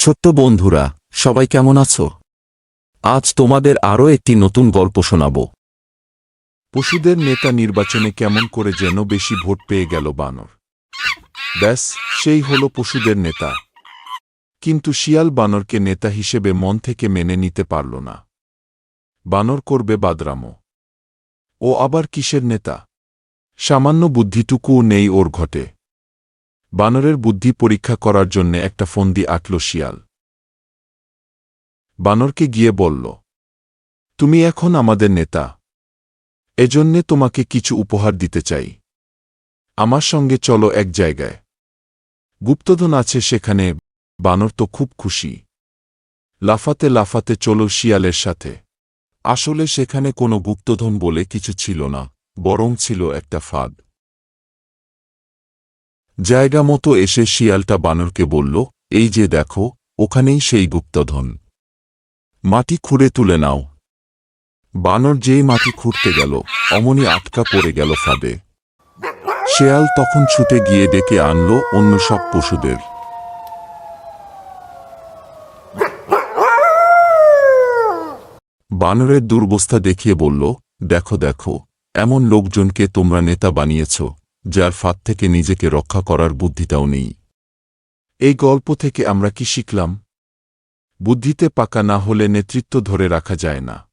ছোট্ট বন্ধুরা, সবাই কেমন আছো? আজ তোমাদের আরও একটি নতুন গল্প শোনাব। পশুদের নেতা নির্বাচনে কেমন করে যেন বেশি ভোট পেয়ে গেল বানর। ব্যাস, সেই হল পশুদের নেতা। কিন্তু শিয়াল বানরকে নেতা হিসেবে মন থেকে মেনে নিতে পারল না। বানর করবে বাদরামো। ও আবার কিসের নেতা? সামান্য বুদ্ধিটুকুও নেই ওর ঘটে। বানরের বুদ্ধি পরীক্ষা করার জন্যে একটা ফন্দি আঁটল শিয়াল। বানরকে গিয়ে বলল, তুমি এখন আমাদের নেতা। এজন্যে তোমাকে কিছু উপহার দিতে চাই। আমার সঙ্গে চলো এক জায়গায়। গুপ্তধন আছে সেখানে বানর তো খুব খুশি। লাফাতে লাফাতে চলো শিয়ালের সাথে। আসলে সেখানে কোনো গুপ্তধন বলে কিছু ছিল না, বরং ছিল একটা ফাঁদ। জায়গা মতো এসে শিয়ালটা বানরকে বলল, এই যে দেখো, ওখানেই সেই গুপ্তধন। মাটি খুঁড়ে তুলে নাও। বানর যেই মাটি খুঁড়তে গেল, অমনি আটকা পড়ে গেল ফাঁদে শেয়াল তখন ছুটে গিয়ে ডেকে আনল অন্য সব পশুদের। বানরের দুর্বস্থা দেখিয়ে বলল, দেখো দেখো, এমন লোকজনকে তোমরা নেতা বানিয়েছ। যার ফাঁদ থেকে নিজেকে রক্ষা করার বুদ্ধিটাও নেই। এই গল্প থেকে আমরা কি শিখলাম? বুদ্ধিতে পাকা না হলে নেতৃত্ব ধরে রাখা যায় না।